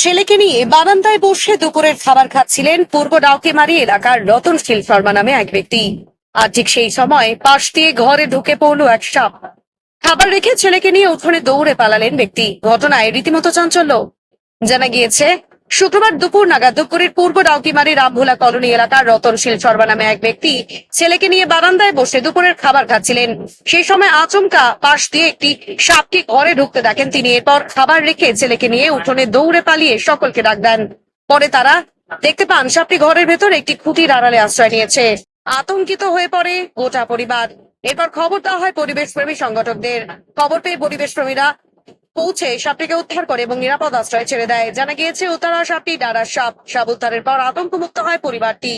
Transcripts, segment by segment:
ছেলেকে নিয়ে বারান্দায় বসে দুপুরের খাবার খাচ্ছিলেন পূর্ব ডাউকেমারি এলাকার রতন শিল শর্মা নামে এক ব্যক্তি। আর ঠিক সেই সময় পাশ দিয়ে ঘরে ঢুকে পড়ল এক সাপ। খাবার রেখে ছেলেকে নিয়ে উঠোনে দৌড়ে পালালেন ব্যক্তি। ঘটনায় রীতিমতো চাঞ্চল্য। জানা গিয়েছে শুক্রবার দুপুর নাগাদ দুপুরের পূর্ব ডাউকিমারি রামভোলা কলোনি এলাকার রতনশীল শর্মা নামে এক ব্যক্তি ছেলেকে নিয়ে বারান্দায় বসে দুপুরের খাবার খাচ্ছিলেন। সেই সময় আচমকা পাশ দিয়ে একটি সাপকে ঘরে ঢুকতে দেখেন তিনি। এরপর খাবার রেখে ছেলেকে নিয়ে উঠোনে দৌড়ে পালিয়ে সকলকে ডাক দেন। পরে তারা দেখতে পান, সাপটি ঘরের ভেতর একটি খুঁটির আড়ালে আশ্রয় নিয়েছে। আতঙ্কিত হয়ে পড়ে গোটা পরিবার। এরপর খবর দেওয়া হয় পরিবেশ প্রেমী সংগঠকদের। খবর পেয়ে পরিবেশ প্রেমীরা পৌঁছে সাপটিকে উদ্ধার করে এবং নিরাপদ আশ্রয় ছেড়ে দেয়। জানা গিয়েছে, উত্তরা সাপটি ডারার সাপ। সাপ উদ্ধারের পর আতঙ্কমুক্ত হয় পরিবারটি।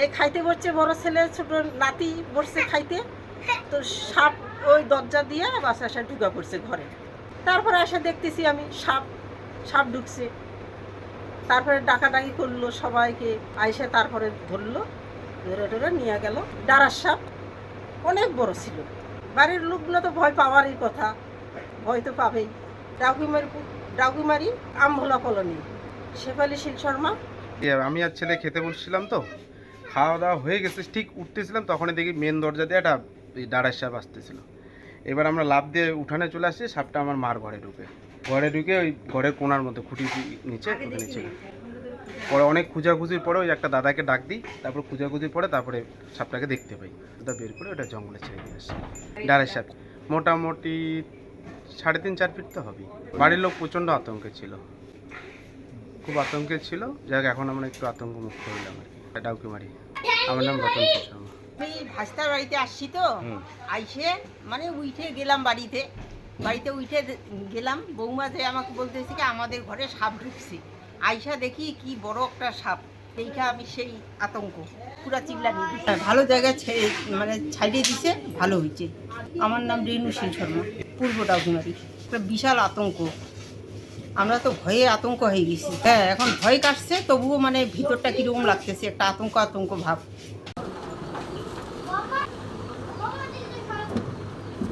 এই খাইতে বসছে বড় ছেলে, ছোট নাতি বসছে খাইতে। তো সাপ ওই দরজা দিয়ে বাসা আসা ঢুকা পড়ছে ঘরে। তারপরে এসে দেখতেছি আমি সাপ সাপ ঢুকছে। তারপরে ডাকাডাকি করল সবাইকে, আইসে তারপরে ধরলো, ধরে ধরে নিয়ে গেল। ডারার সাপ অনেক বড় ছিল। বাড়ির লোকগুলো তো ভয় পাওয়ারই কথা, ভয় তো পাবেই। ডাউকিমারি ডাউকিমারি আমভোলা কলোনি। শেফালি শীল শর্মা। আমি আর ছেলে খেতে বসছিলাম তো। খাওয়া দাওয়া হয়ে গেছে, ঠিক উঠতেছিলাম, তখনই দেখি মেন দরজা দিয়ে একটা দাঁড়ার সাপ আসতেছিল। এবার আমরা লাভ দিয়ে উঠানে চলে আসছি সাপটা আমার মার ঘরে ঢুকে। ঘরে ঢুকে ওই ঘরের কোনার মধ্যে খুঁটি নিচে ওখানে ছিল পরে অনেক খোঁজাখুঁজির পরে ওই একটা দাদাকে ডাক দিই তারপর খোঁজাখুঁজির পরে তারপরে সাপটাকে দেখতে পাই। ওটা বের করে ওটা জঙ্গলে ছেড়ে দিয়ে আসি। ডাঁড়ের সাপ। মোটামুটি সাড়ে তিন চার ফিট তো হবেই। বাড়ির লোক প্রচণ্ড আতঙ্কে ছিল। খুব আতঙ্কে ছিল। যাক এখন আমরা একটু আতঙ্ক মুক্ত হইলাম আর কি। ডাউকে মারি। আমার নাম রতন শর্মা। আমি ভাস্তার বাড়িতে আসছি তো আইসে মানে উঠে গেলাম বাড়িতে। বাড়িতে উঠে গেলাম বৌমা যে আমাকে বলতেছে কি আমাদের ঘরে সাপ ঢুকছে। আইসা দেখি কি বড় একটা সাপ এইটা আমি সেই আতঙ্ক পুরা চিল্লা নিয়ে দিছি। ভালো জায়গায় মানে ছাইড়ে দিছে ভালো হয়েছে আমার নাম রেণু সিং শর্মা পূর্ব ডাকুমারি একটা বিশাল আতঙ্ক। আমরা তো ভয়ে আতঙ্ক হয়ে গেছি। হ্যাঁ এখন ভয় কাটছে তবুও মানে ভিতরটা কীরকম লাগতেছে একটা আতঙ্ক আতঙ্ক ভাব।